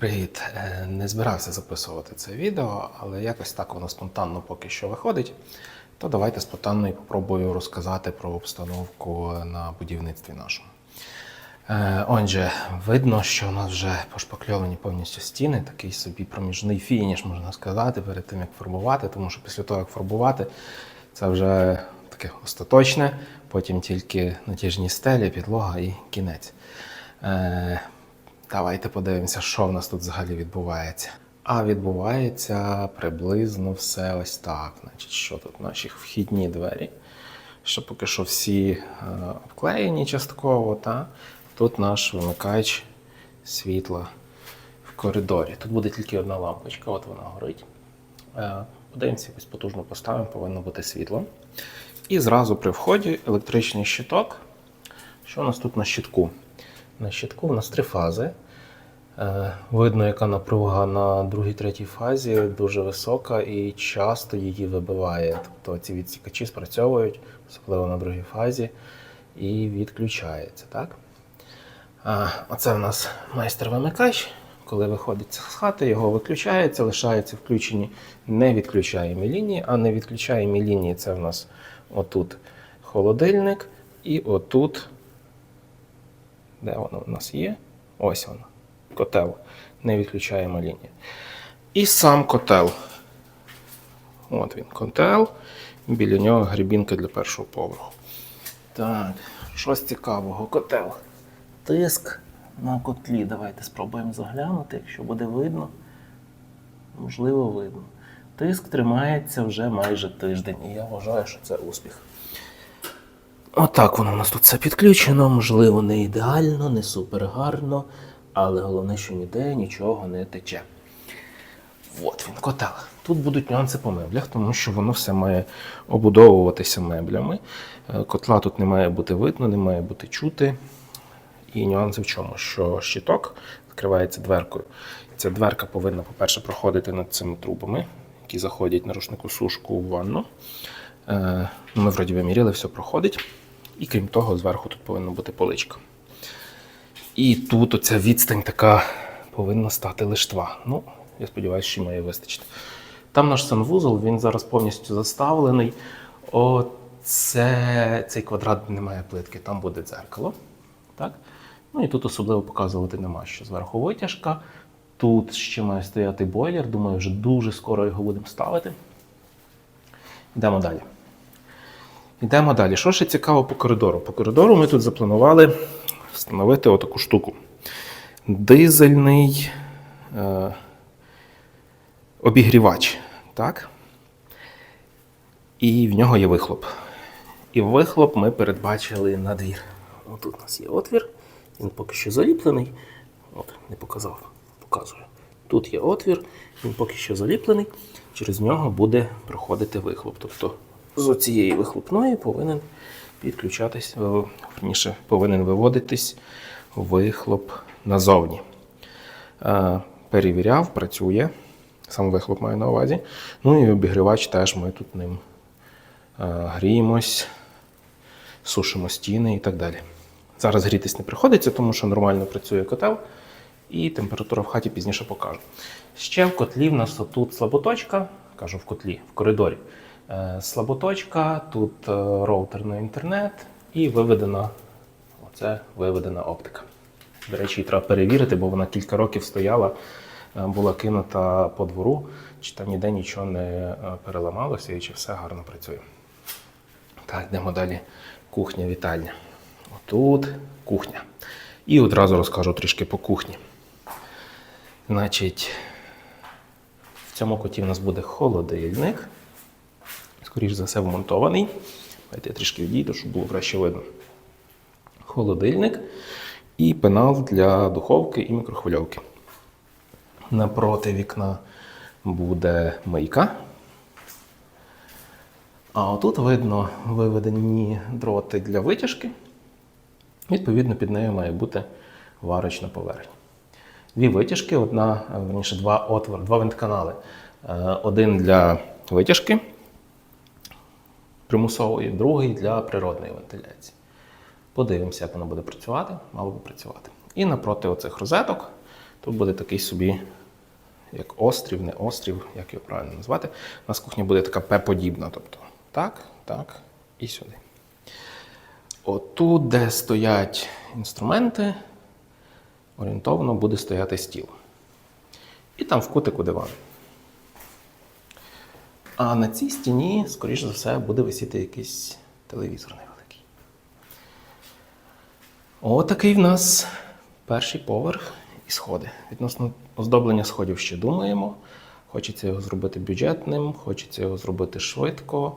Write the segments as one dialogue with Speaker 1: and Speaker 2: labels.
Speaker 1: Привіт! Е, Не збирався записувати це відео, але якось так воно спонтанно поки що виходить. То давайте спонтанно і попробую розказати про обстановку на будівництві нашому. Е, Отже, видно, що у нас вже пошпакльовані повністю стіни, такий собі проміжний фініш, можна сказати, перед тим як фарбувати, тому що після того, як фарбувати, це вже таке остаточне, потім тільки натяжні стелі, підлога і кінець. Давайте подивимося, що в нас тут взагалі відбувається. А відбувається приблизно все ось так. Значить, що тут наші вхідні двері. Що поки що всі е, обклеєні частково, та тут наш вимикач світла в коридорі. Тут буде тільки одна лампочка, от вона горить. Е, Подивимося, якось потужно поставимо, повинно бути світло. І зразу при вході електричний щиток. Що у нас тут на щитку? На щитку у нас три фази. Е, Видно, яка напруга на другій третій фазі дуже висока і часто її вибиває. Тобто ці відсікачі спрацьовують, особливо на другій фазі, і відключається. Так? Оце в нас майстер-вимикач. Коли виходить з хати, його виключається, лишаються включені невідключаємі лінії, а невідключаємі лінії це в нас отут холодильник і отут де воно у нас є? Ось воно. Котел. Не відключаємо лінію. І сам котел. От він, котел. Біля нього грібінка для першого поверху. Так, щось цікавого. Котел. Тиск на котлі. Давайте спробуємо заглянути, якщо буде видно. Можливо, видно. Тиск тримається вже майже тиждень, і я вважаю, що це успіх. Отак воно у нас тут все підключено, можливо, не ідеально, не супер гарно, але головне, що ніде нічого не тече. От він, котел. Тут будуть нюанси по меблях, тому що воно все має обудовуватися меблями. Е, Котла тут не має бути видно, не має бути чути. І нюанси в чому? Що щиток відкривається дверкою. Ця дверка повинна, по-перше, проходити над цими трубами, які заходять на рушнику сушку в ванну. Е, Ми вроді виміряли, все проходить. І крім того, зверху тут повинна бути поличка. І тут оця відстань така повинна стати лиштва. Ну, я сподіваюся, що має вистачити. Там наш санвузол, він зараз повністю заставлений. Оце, цей квадрат не має плитки, там буде дзеркало. Так? Ну і тут особливо показувати нема що. Зверху витяжка. Тут ще має стояти бойлер. Думаю, вже дуже скоро його будемо ставити. Йдемо далі. Йдемо далі. Що ще цікаво по коридору? По коридору ми тут запланували встановити отаку штуку. Дизельний е, обігрівач. Так? І в нього є вихлоп. І вихлоп ми передбачили на двір. Тут у нас є отвір, він поки що заліплений. От, не показав, показую. Тут є отвір, він поки що заліплений, через нього буде проходити вихлоп. Тобто з цієї вихлопної повинен підключатись, верніше, повинен виводитись вихлоп назовні. Е, Перевіряв, працює. Сам вихлоп маю на увазі. Ну і обігрівач теж ми тут ним е, гріємось, сушимо стіни і так далі. Зараз грітись не приходиться, тому що нормально працює котел, і температура в хаті пізніше покажу. Ще в котлі в нас тут слаботочка, кажу в котлі, в коридорі. Е, Слаботочка, тут е, роутерний інтернет і виведена, оце виведена оптика. До речі, її треба перевірити, бо вона кілька років стояла, е, була кинута по двору, чи там ніде нічого не переламалося і чи все гарно працює. Так, йдемо далі. Кухня, вітальня. Отут кухня. І одразу розкажу трішки по кухні. Значить, в цьому коті в нас буде холодильник. Скоріше за все, вмонтований. Давайте я трішки відійду, щоб було краще видно. Холодильник і пенал для духовки і мікрохвильовки. Напроти вікна буде мийка. А отут видно виведені дроти для витяжки. Відповідно, під нею має бути варочна поверхня. Дві витяжки, одна, верніше, два отвори, два вентканали. Е, Один для витяжки примусової, другий для природної вентиляції. Подивимося, як воно буде працювати, мало би працювати. І напроти оцих розеток Тут буде такий собі, як острів, не острів, як його правильно назвати. У нас кухня буде така П-подібна. Тобто так, так і сюди. Отут, де стоять інструменти, орієнтовно буде стояти стіл. І там в кутику диван. А на цій стіні, скоріш за все, буде висіти якийсь телевізор невеликий. Отакий в нас перший поверх і сходи. Відносно оздоблення сходів ще думаємо. Хочеться його зробити бюджетним, хочеться його зробити швидко.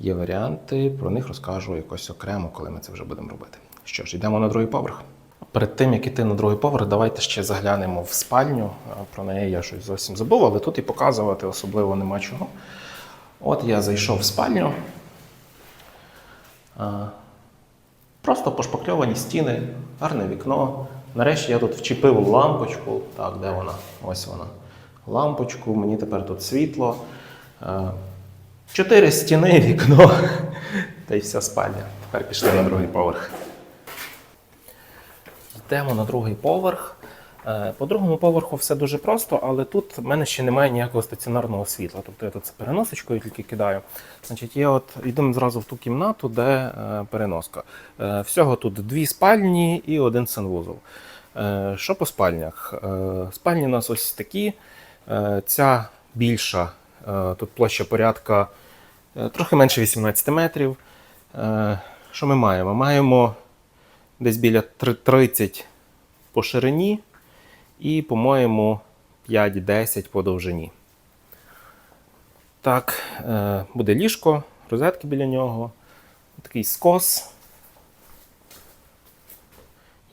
Speaker 1: Є варіанти, про них розкажу якось окремо, коли ми це вже будемо робити. Що ж, йдемо на другий поверх. Перед тим, як іти на другий поверх, давайте ще заглянемо в спальню. Про неї я щось зовсім забув, але тут і показувати особливо нема чого. От я зайшов в спальню. Просто пошпакльовані стіни, гарне вікно. Нарешті я тут вчепив лампочку. Так, де вона? Ось вона. Лампочку, мені тепер тут світло. Чотири стіни, вікно. Та й вся спальня. Тепер пішли на другий поверх. Йдемо на другий поверх. Е, По другому поверху все дуже просто, але тут в мене ще немає ніякого стаціонарного світла. Тобто я тут це переносочкою тільки кидаю. Значить, я от йдемо зразу в ту кімнату, де е, переноска. Е, Всього тут дві спальні і один санвузол. Що по спальнях? Спальні у нас ось такі. Ця більша, тут площа порядка трохи менше 18 метрів. Що ми маємо? Маємо десь біля 30 по ширині і, по-моєму, 5-10 по довжині. Так, е, буде ліжко, розетки біля нього, такий скос.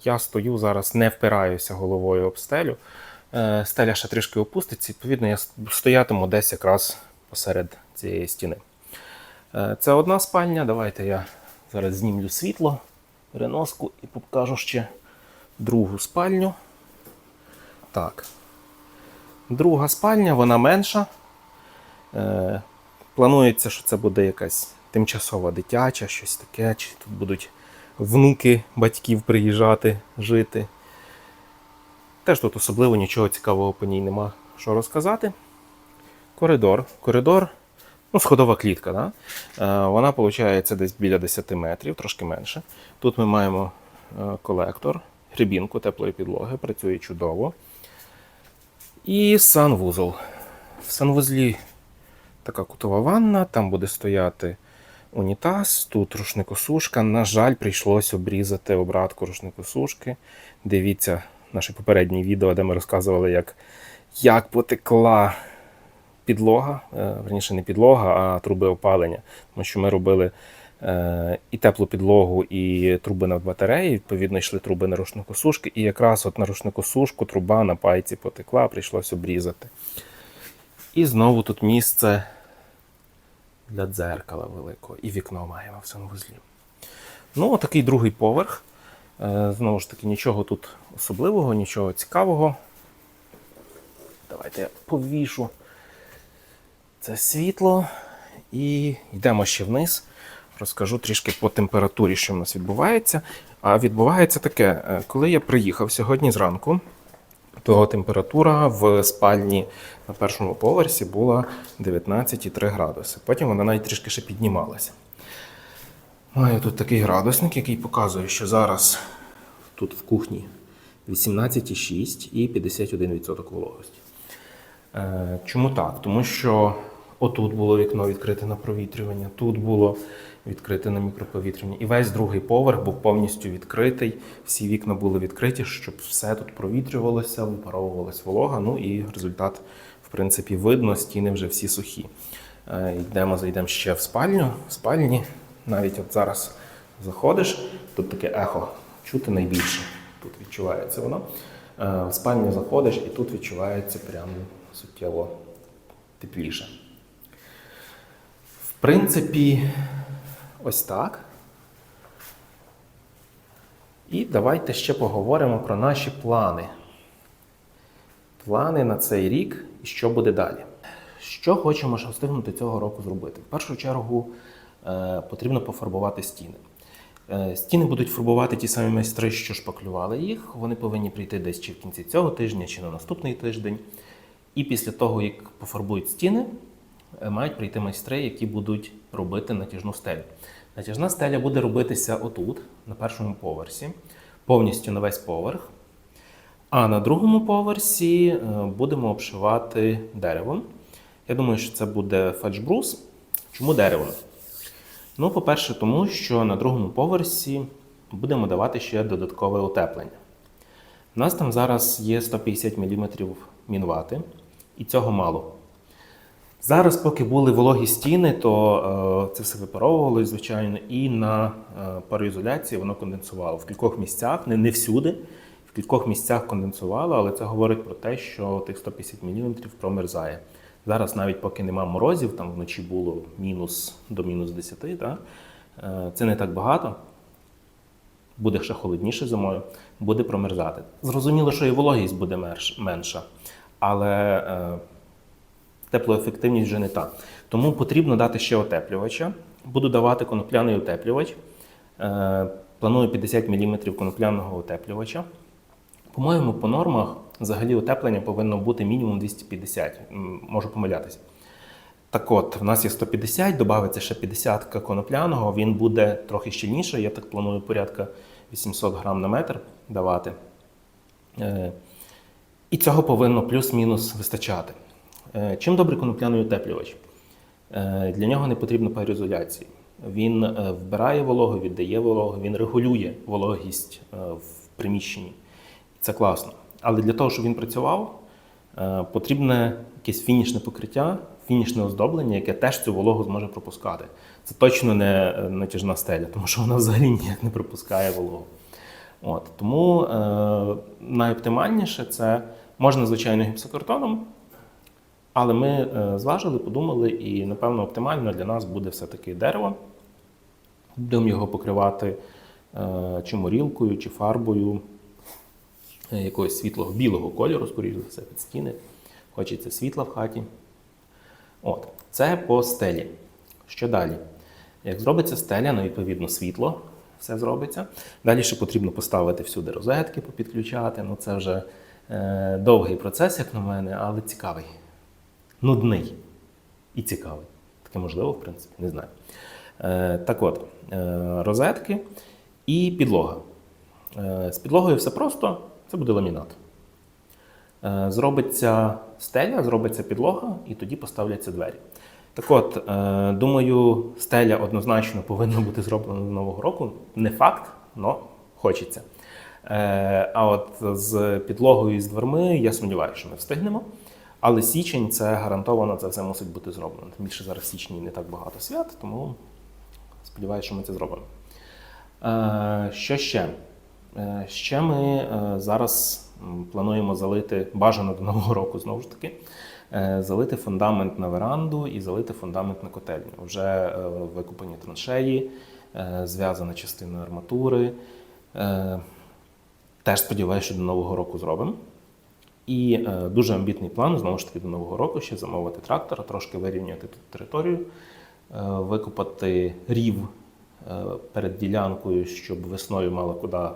Speaker 1: Я стою зараз, не впираюся головою об стелю. Е, Стеля ще трішки опуститься, відповідно, я стоятиму десь якраз посеред цієї стіни. Е, Це одна спальня. Давайте я зараз знімлю світло, переноску і покажу ще другу спальню. Так. Друга спальня, вона менша. Е, планується, що це буде якась тимчасова дитяча, щось таке, чи тут будуть внуки батьків приїжджати, жити. Теж тут особливо нічого цікавого по ній нема що розказати. Коридор. Коридор, ну, сходова клітка. Да? Е, вона виходить десь біля 10 метрів, трошки менше. Тут ми маємо е, колектор, грібінку теплої підлоги, працює чудово. І санвузол. В санвузлі така кутова ванна, там буде стояти унітаз, тут рушникосушка. На жаль, прийшлось обрізати обратку рушникосушки. Дивіться наше попереднє відео, де ми розказували, як, як потекла підлога, е, верніше не підлога, а труби опалення. Тому що ми робили і теплу підлогу, і труби на батареї. Відповідно, йшли труби на рушникосушки, і якраз от на рушникосушку труба на пайці потекла, прийшлось обрізати. І знову тут місце для дзеркала великого. І вікно маємо в санвузлі. Ну, такий другий поверх. Е, Знову ж таки, нічого тут особливого, нічого цікавого. Давайте я повішу це світло. І йдемо ще вниз. Розкажу трішки по температурі, що в нас відбувається. А відбувається таке, е, коли я приїхав сьогодні зранку, то температура в спальні на першому поверсі була 19,3 градуси. Потім вона навіть трішки ще піднімалася. Маю тут такий градусник, який показує, що зараз тут в кухні 18,6 і 51% вологості. Е, Чому так? Тому що отут було вікно відкрите на провітрювання, тут було відкрите на мікроповітрювання. І весь другий поверх був повністю відкритий. Всі вікна були відкриті, щоб все тут провітрювалося, випаровувалась волога. Ну і результат, в принципі, видно, стіни вже всі сухі. Е, Йдемо, зайдемо ще в спальню. В спальні навіть от зараз заходиш, тут таке ехо чути найбільше. Тут відчувається воно. Е, В спальню заходиш і тут відчувається прям суттєво тепліше. В принципі, ось так. І давайте ще поговоримо про наші плани. Плани на цей рік і що буде далі. Що хочемо встигнути цього року зробити? В першу чергу е, потрібно пофарбувати стіни. Е, Стіни будуть фарбувати ті самі майстри, що шпаклювали їх. Вони повинні прийти десь чи в кінці цього тижня, чи на наступний тиждень. І після того, як пофарбують стіни, мають прийти майстри, які будуть робити натяжну стелю. Натяжна стеля буде робитися отут, на першому поверсі, повністю на весь поверх. А на другому поверсі е, будемо обшивати деревом. Я думаю, що це буде фетчбрус. Чому дерево? Ну, по-перше, тому що на другому поверсі будемо давати ще додаткове утеплення. У нас там зараз є 150 мм мінвати, і цього мало. Зараз, поки були вологі стіни, то е, це все випаровувалося, звичайно, і на е, пароізоляції воно конденсувало в кількох місцях, не, не всюди, в кількох місцях конденсувало, але це говорить про те, що тих 150 мм промерзає. Зараз, навіть поки нема морозів, там вночі було мінус до мінус 10, так? Е, це не так багато. Буде ще холодніше зимою, буде промерзати. Зрозуміло, що і вологість буде менша, але теплоефективність вже не та. Тому потрібно дати ще утеплювача. Буду давати конопляний утеплювач. Е, планую 50 мм конопляного утеплювача. По-моєму, по нормах взагалі утеплення повинно бути мінімум 250. Можу помилятися. Так от, в нас є 150, додається ще 50 конопляного, він буде трохи щільніший. Я так планую порядка 800 грам на метр давати. Е, І цього повинно плюс-мінус вистачати. Е, Чим добрий конопляний утеплювач? Е, Для нього не потрібно пароізоляції. Він е, вбирає вологу, віддає вологу, він регулює вологість в приміщенні. Це класно. Але для того, щоб він працював, потрібне якесь фінішне покриття, фінішне оздоблення, яке теж цю вологу зможе пропускати. Це точно не натяжна стеля, тому що вона взагалі ніяк не пропускає вологу. От, тому е, найоптимальніше це можна, звичайно, гіпсокартоном, але ми е, зважили, подумали, і, напевно, оптимально для нас буде все-таки дерево. Будемо його покривати е, чи морілкою, чи фарбою е, якогось світлого білого кольору, скоріш за все, під стіни. Хочеться світла в хаті. От, це по стелі. Що далі? Як зробиться стеля, ну, відповідно, світло, все зробиться. Далі ще потрібно поставити всюди розетки, попідключати. Ну, це вже е, довгий процес, як на мене, але цікавий. Нудний і цікавий. Таке можливо, в принципі, не знаю. Е, так от, е, розетки і підлога. Е, з підлогою все просто, це буде ламінат. Зробиться стеля, зробиться підлога, і тоді поставляться двері. Так от, думаю, стеля однозначно повинна бути зроблена до Нового року. Не факт, але хочеться. А от з підлогою і з дверми я сумніваюся, що ми встигнемо. Але січень це гарантовано, це все мусить бути зроблено. Тим більше зараз в січні не так багато свят, тому сподіваюся, що ми це зробимо. Е, Що ще? Е, Ще ми е, зараз плануємо залити бажано до нового року знову ж таки. Залити фундамент на веранду і залити фундамент на котельню. Вже викопані траншеї, зв'язана частина арматури. Теж сподіваюся, що до нового року зробимо. І е, дуже амбітний план знову ж таки до нового року ще замовити трактора, трошки вирівняти тут територію, е, викопати рів е, перед ділянкою, щоб весною мала куди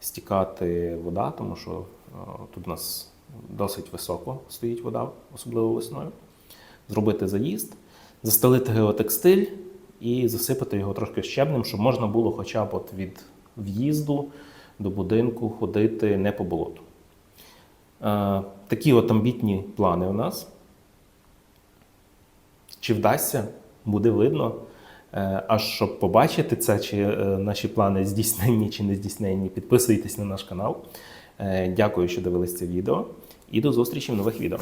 Speaker 1: стікати вода, тому що е, тут у нас досить високо стоїть вода, особливо весною. Зробити заїзд, застелити геотекстиль і засипати його трошки щебнем, щоб можна було хоча б от від в'їзду до будинку ходити не по болоту. Е, Такі от амбітні плани у нас. Чи вдасться, буде видно. Е, А щоб побачити це, чи е, наші плани здійснені чи не здійснені, підписуйтесь на наш канал. Дякую, що дивились це відео. І до зустрічі в нових відео.